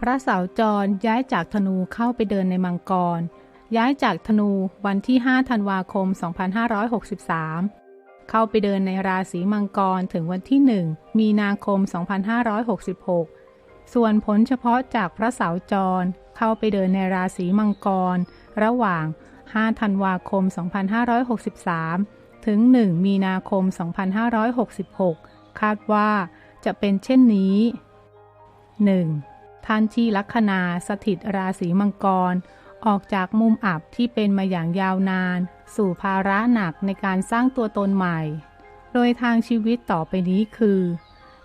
พระเสาจรย้ายจากธนูเข้าไปเดินในมังกร ย้ายจากธนูวันที่ 5 ธันวาคม 2563 เข้าไปเดินในราศีมังกรถึงวันที่ 1 มีนาคม 2566 ส่วนผลเฉพาะจากพระเสาจรเข้าไปเดินในราศีมังกร ระหว่าง 5 ธันวาคม 2563 ถึง 1 มีนาคม 2566 คาดว่าจะเป็นเช่นนี้ 1. ท่านที่ลัคนาสถิตราศีมังกร ออกจากมุมอับที่เป็นมาอย่างยาวนาน สู่ภาระหนักในการสร้างตัวตนใหม่ โดยทางชีวิตต่อไปนี้คือ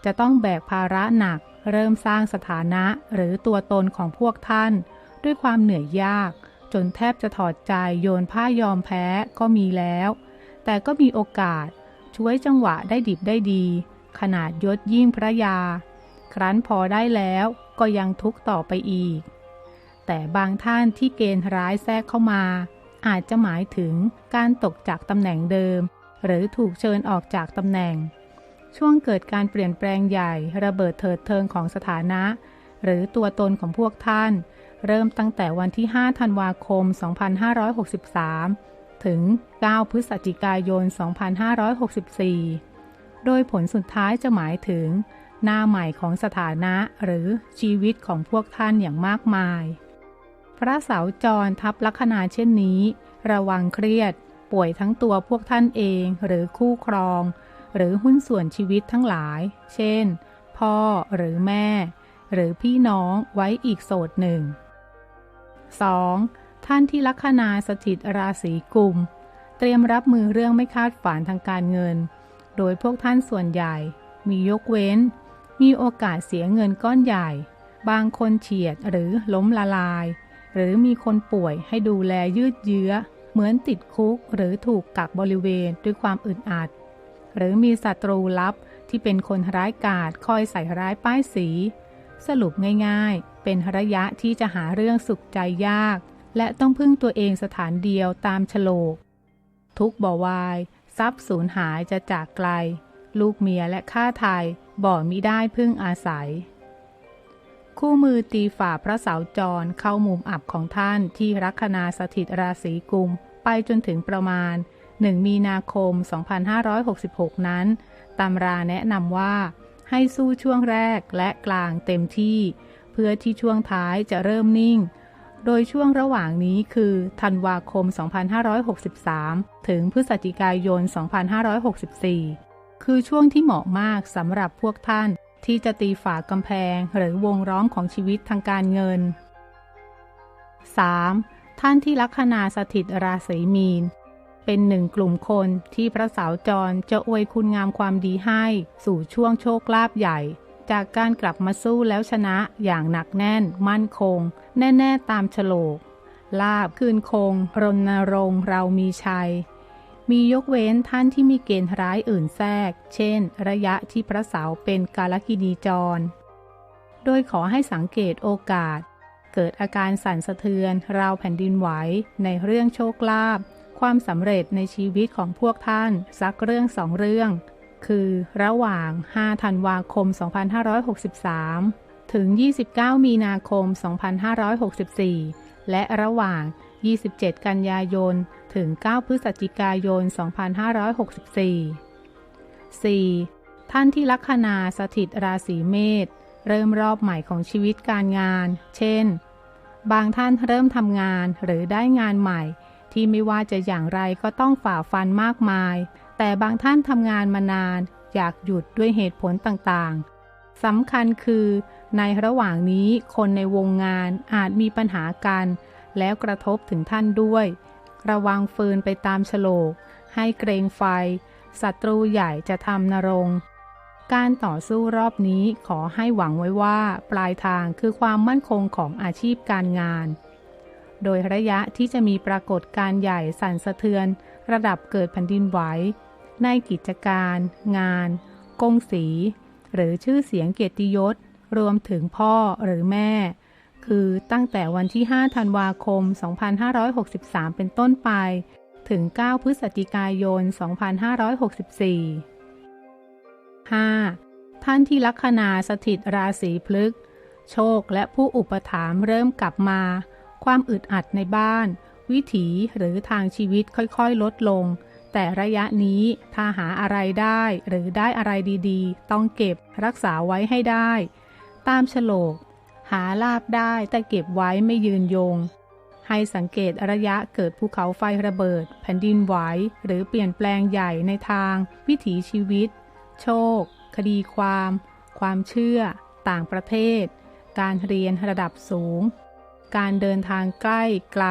จะต้องแบกภาระหนัก เริ่มสร้างสถานะหรือตัวตนของพวกท่าน ด้วยความเหนื่อยยาก จนแทบจะถอดใจโยนผ้ายอมแพ้ก็มีแล้ว แต่ก็มีโอกาสช่วยจังหวะได้ดิบได้ดี ขนาดยศยิ่งพระยา ครั้นพอได้แล้ว ก็ยังทุกข์ต่อไปอีก แต่บางท่านที่เกณฑ์ร้ายแทรกเข้ามา อาจจะหมายถึงการตกจากตำแหน่งเดิม หรือถูกเชิญออกจากตำแหน่ง ช่วงเกิดการเปลี่ยนแปลงใหญ่ระเบิดเถิดเทิงของสถานะ หรือตัวตนของพวกท่าน เริ่มตั้งแต่วันที่ 5 ธันวาคม 2563 ถึง 9 พฤศจิกายน 2564 โดยผลสุดท้ายจะหมายถึง หน้าใหม่ของสถานะหรือชีวิตของพวกท่านอย่างมากมาย พระเสาจรทับลัคนาเช่นนี้ ระวังเครียด ป่วยทั้งตัวพวกท่านเองหรือคู่ครอง หรือหุ้นส่วนชีวิตทั้งหลาย เช่น พ่อหรือแม่ หรือพี่น้องไว้อีกโสดหนึ่ง 2. ท่านที่ลัคนาสถิตราศีกุมเตรียมรับมือเรื่องไม่คาดฝันทางการเงิน โดยพวกท่านส่วนใหญ่มียกเว้น มีโอกาสเสียเงินก้อนใหญ่ บางคนเฉียดหรือล้มละลาย หรือมีคนป่วยให้ดูแลยืดเยื้อ เหมือนติดคุกหรือถูกกักบริเวณด้วยความอึดอัด หรือมีศัตรูลับที่เป็นคนร้ายกาจคอยใส่ร้ายป้ายสี สรุปง่ายๆ เป็นระยะที่จะหาเรื่องสุขใจยาก และต้องพึ่งตัวเองสถานเดียวตามฉลก ทุกบ่อวาย ทรัพย์สูญหายจะจากไกล ลูกเมียและข้าไทย บ่มิได้พึ่งอาศัย คู่มือตีฝ่าพระเสาจรเข้ามุมอับของท่านที่รัคนาสถิตราศีกุม ไปจนถึงประมาณ 1 มีนาคม 2566 นั้น ตำราแนะนำว่าให้สู้ช่วงแรกและกลางเต็มที่ เพื่อที่ช่วงท้ายจะเริ่มนิ่ง โดยช่วงระหว่างนี้คือธันวาคม 2563 ถึงพฤศจิกายน 2564 คือช่วงที่เหมาะมากสำหรับพวกท่านที่จะตีฝากำแพงหรือวงล้อมของชีวิตทางการเงิน 3. ท่านที่ลัคนาสถิตราศีมีน เป็นหนึ่งกลุ่มคนที่พระสาวจรจะอวยคุณงามความดีให้ สู่ช่วงโชคลาภใหญ่ จากการกลับมาสู้แล้วชนะอย่างหนักแน่น มั่นคง แน่ ๆ ตามฉลก ลาบคืนคง รณรงค์เรามีชัย มียกเว้นท่านที่มีเกณฑ์ร้ายอื่นแทรก เช่น ระยะที่พระเสาเป็นกาลกินีจร โดยขอให้สังเกตโอกาส เกิดอาการสั่นสะเทือน ราวแผ่นดินไหว ในเรื่องโชคลาภ ความสำเร็จในชีวิตของพวกท่านสักเรื่องสองเรื่อง คือระหว่าง 5 ธันวาคม 2563 ถึง 29 มีนาคม 2564 และระหว่าง 27 กันยายน ถึง 9 พฤศจิกายน 2564 4. ท่านที่ลัคนาสถิตราศีเมษเริ่มรอบใหม่ของชีวิตการงาน เช่น บางท่านเริ่มทำงานหรือได้งานใหม่ ที่ไม่ว่าจะอย่างไรก็ต้องฝ่าฟันมากมาย แต่บางท่านทำงานมานาน อยากหยุดด้วยเหตุผลต่างๆสำคัญคือ ในระหว่างนี้คนในวงงานอาจมีปัญหากัน แล้วกระทบถึงท่านด้วย ระวังฟืนไปตามฉลก ให้เกรงไฟ ศัตรูใหญ่จะทำนรงการต่อสู้รอบนี้ขอให้หวังไว้ว่าปลายทางคือความมั่นคงของอาชีพการงาน โดยระยะที่จะมีปรากฏการใหญ่สั่นสะเทือน ระดับเกิดแผ่นดินไหว ในกิจการ งาน กงสี หรือชื่อเสียงเกียรติยศ รวมถึงพ่อหรือแม่ คือตั้งแต่วันที่ 5 ธันวาคม 2563 เป็นต้นไป ถึง 9 พฤศจิกายน 2564 5. ท่านที่ลัคนาสถิตราศีพฤกษ์โชคและผู้อุปถัมภ์เริ่มกลับมา ความอึดอัดในบ้าน วิถีหรือทางชีวิตค่อยๆ ลดลง แต่ระยะนี้ถ้าหาอะไรได้หรือได้อะไรดีๆ ต้องเก็บรักษาไว้ให้ได้ ตามฉลก หาลาบได้แต่เก็บไว้ไม่ยืนยง ให้สังเกตระยะเกิดภูเขาไฟระเบิด แผ่นดินไหวหรือเปลี่ยนแปลงใหญ่ในทาง วิถีชีวิต โชค คดีความ ความเชื่อ ต่างประเทศ การเรียนระดับสูง การเดินทางใกล้ไกล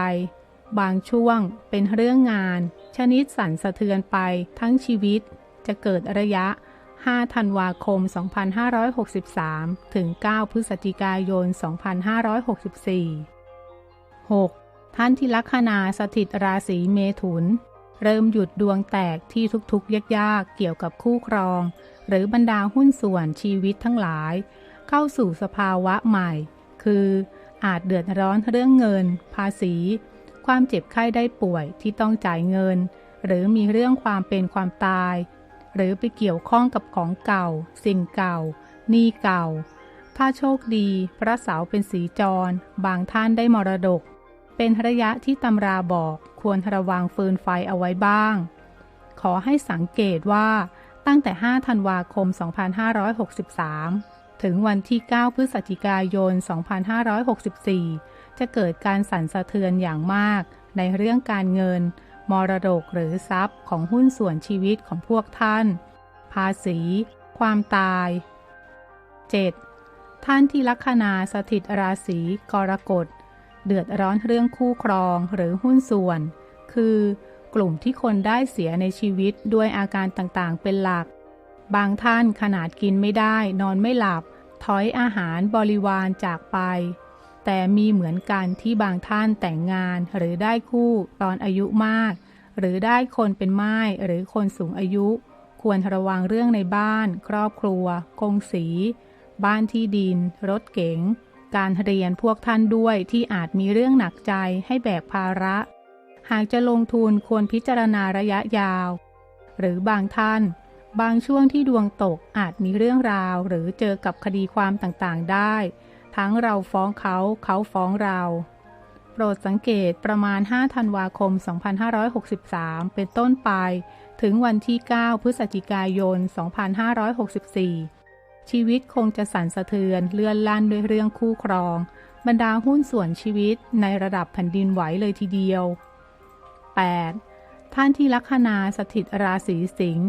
บางช่วงเป็นเรื่องงาน ชนิดสั่นสะเทือนไปทั้งชีวิตจะเกิดระยะ 5 ธันวาคม 2563 ถึง 9 พฤศจิกายน 2564 6. ท่านที่ลัคนาสถิตราศีเมถุน เริ่มหยุดดวงแตกที่ทุกๆยากๆ เกี่ยวกับคู่ครอง หรือบรรดาหุ้นส่วนชีวิตทั้งหลาย เข้าสู่สภาวะใหม่ คืออาจเดือดร้อนเรื่องเงิน ภาษี ความเจ็บไข้ได้ป่วยที่ต้องจ่ายเงิน หรือมีเรื่องความเป็นความตาย หรือไปเกี่ยวข้องกับของเก่า สิ่งเก่าหนี้เก่า ถ้าโชคดี พระเสาเป็นสีจร บางท่านได้มรดก เป็นระยะที่ตำราบอกควรระวังฟืนไฟเอาไว้บ้าง ขอให้สังเกตว่าตั้งแต่ 5 ธันวาคม 2563 ถึงวันที่ 9 พฤศจิกายน 2564 จะเกิดการสั่นสะเทือนอย่างมากในเรื่องการเงิน มรดกหรือทรัพย์ของหุ้นส่วนชีวิตของพวกท่าน ภาษี ความตาย 7. ท่านที่ลัคนาสถิตราศีกรกฎ เดือดร้อนเรื่องคู่ครองหรือหุ้นส่วน คือกลุ่มที่คนได้เสียในชีวิตด้วยอาการต่างๆ เป็นหลัก บางท่านขนาดกินไม่ได้ นอนไม่หลับ ถอยอาหารบริวารจากไป แต่มีเหมือนกันที่บางท่านแต่งงานหรือได้คู่ตอนอายุมาก หรือได้คนเป็นไม้หรือคนสูงอายุ ควรระวังเรื่องในบ้าน ครอบครัว กงสี บ้านที่ดิน รถเก๋ง การเรียนพวกท่านด้วยที่อาจมีเรื่องหนักใจให้แบกภาระ หากจะลงทุนควรพิจารณาระยะยาว หรือบางท่าน บางช่วงที่ดวงตกอาจมีเรื่องราว หรือเจอกับคดีความต่างๆได้ ทั้งเราฟ้องเขาเขาฟ้องเรา โปรดสังเกตประมาณ 5 ธันวาคม 2563 เป็นต้นไป ถึงวันที่ 9 พฤศจิกายน 2564 ชีวิตคงจะสั่นสะเทือนเลื่อนลั่นด้วยเรื่องคู่ครอง บรรดาหุ้นส่วนชีวิตในระดับแผ่นดินไหวเลยทีเดียว 8. ท่านที่ลัคนาสถิตราศีสิงห์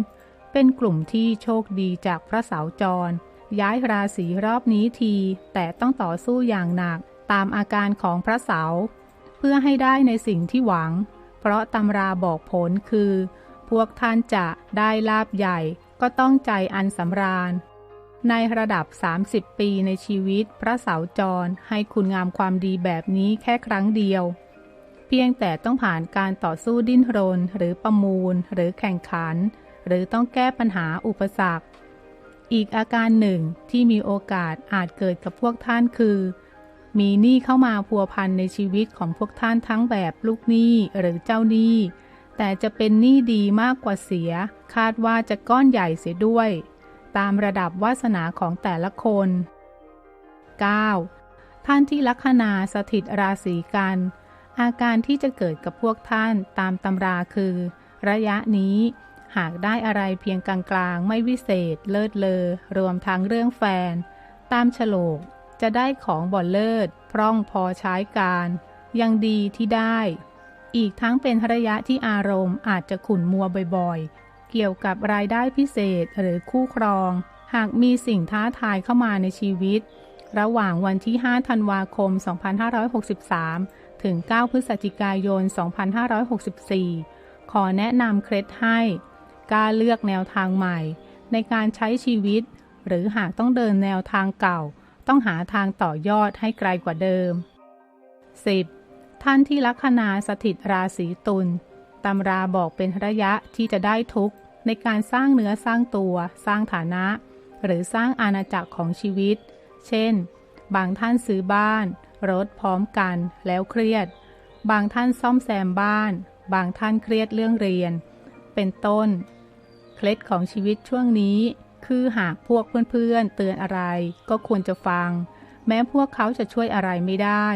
เป็นกลุ่มที่โชคดีจากพระเสาจร ย้ายราศีรอบนี้ที แต่ต้องต่อสู้อย่างหนักตามอาการของพระเสา เพื่อให้ได้ในสิ่งที่หวัง เพราะตำราบอกผลคือ พวกท่านจะได้ลาบใหญ่ ก็ต้องใจอันสำราญ ในระดับ 30 ปีในชีวิตพระเสาจรให้คุณงามความดีแบบนี้แค่ครั้งเดียว เพียงแต่ต้องผ่านการต่อสู้ดิ้นรนหรือประมูลหรือแข่งขัน หรือต้องแก้ปัญหาอุปสรรค อีกอาการหนึ่งที่มีโอกาสอาจเกิดกับพวกท่านคือ มีหนี้เข้ามาพัวพันในชีวิตของพวกท่านทั้งแบบลูกหนี้หรือเจ้าหนี้ แต่จะเป็นหนี้ดีมากกว่าเสีย คาดว่าจะก้อนใหญ่เสียด้วย ตามระดับวาสนาของแต่ละคน 9. ท่านที่ลัคนาสถิตราศีกัน อาการที่จะเกิดกับพวกท่านตามตำราคือ ระยะนี้ หากได้อะไรเพียงกลางๆ ไม่วิเศษ เลิศเลอ รวมทั้งเรื่องแฟน ตามฉลก จะได้ของบ่อเลิศ พร่องพอใช้การ ยังดีที่ได้ อีกทั้งเป็นระยะที่อารมณ์อาจจะขุ่นมัวบ่อยๆ เกี่ยวกับรายได้พิเศษหรือคู่ครอง หากมีสิ่งท้าทายเข้ามาในชีวิต ระหว่างวันที่ 5 ธันวาคม 2563 ถึง 9 พฤศจิกายน 2564 ขอแนะนำเคล็ดให้ กล้าเลือกแนวทางใหม่ ในการใช้ชีวิต หรือหากต้องเดินแนวทางเก่า ต้องหาทางต่อยอดให้ไกลกว่าเดิม 10. ท่านที่ลัคนาสถิตราศีตุลตำราบอกเป็นระยะที่จะได้ทุกในการสร้างเนื้อสร้างตัว สร้างฐานะ หรือสร้างอาณาจักรของชีวิต เช่น บางท่านซื้อบ้าน รถพร้อมกัน แล้วเครียด บางท่านซ่อมแซมบ้าน บางท่านเครียดเรื่องเรียน เป็นต้น เคล็ดของชีวิตช่วงนี้ คือหากพวกเพื่อนๆเตือนอะไร ก็ควรจะฟัง แม้พวกเขาจะช่วยอะไรไม่ได้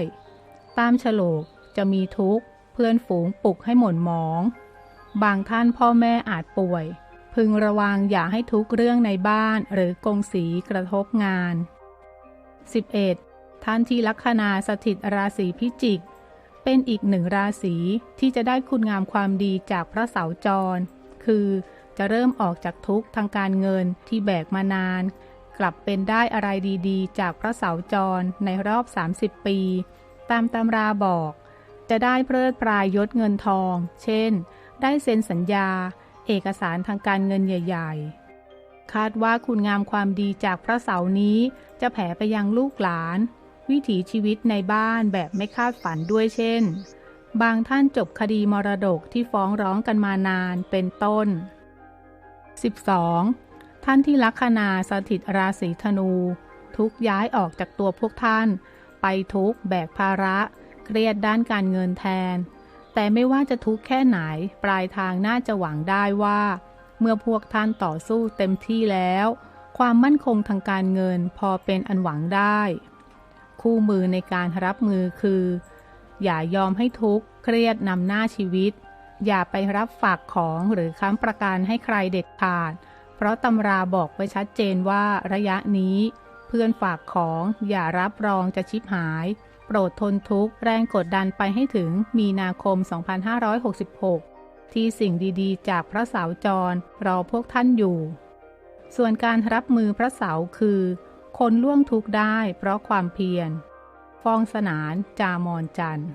ตามฉลกจะมีทุกข์ เพื่อนฝูงปลุกให้หม่นหมอง บางท่านพ่อแม่อาจป่วย พึงระวังอย่าให้ทุกเรื่องในบ้านหรือกงสีกระทบงาน 11. ท่านที่ลัคนาสถิตราศีพิจิกเป็นอีกหนึ่งราศีที่จะได้คุณงามความดีจากพระเสาจร คือ จะเริ่มออกจากทุกข์ทางการเงินที่แบกมานาน กลับเป็นได้อะไรดีๆ จากพระเสาจรในรอบ 30 ปี ตามตำราบอก จะได้เพลิดปลายยศเงินทอง เช่น ได้เซ็นสัญญา เอกสารทางการเงินใหญ่ ๆ คาดว่าคุณงามความดีจากพระเสานี้จะแผ่ไปยังลูกหลาน วิถีชีวิตในบ้านแบบไม่คาดฝันด้วยเช่น บางท่านจบคดีมรดกที่ฟ้องร้องกันมานานเป็นต้น 12. ท่านที่ลัคนาสถิตราศีธนู ทุกย้ายออกจากตัวพวกท่าน ไปทุกแบกภาระ เครียดด้านการเงินแทน แต่ไม่ว่าจะทุกแค่ไหน ปลายทางน่าจะหวังได้ว่า เมื่อพวกท่านต่อสู้เต็มที่แล้ว ความมั่นคงทางการเงินพอเป็นอันหวังได้ คู่มือในการรับมือคือ อย่ายอมให้ทุกข์เครียดนำหน้าชีวิต อย่าไปรับฝากของหรือค้ำประกันให้ใครเด็ดขาด เพราะตำราบอกไว้ชัดเจนว่าระยะนี้ เพื่อนฝากของอย่ารับรองจะชิบหาย โปรดทนทุกข์แรงกดดันไปให้ถึงมีนาคม 2566 ที่สิ่งดีๆ จากพระสาวจรรอพวกท่านอยู่ ส่วนการรับมือพระเสาคือ คนล่วงทุกข์ได้เพราะความเพียร ฟองสนานจามอนจันทร์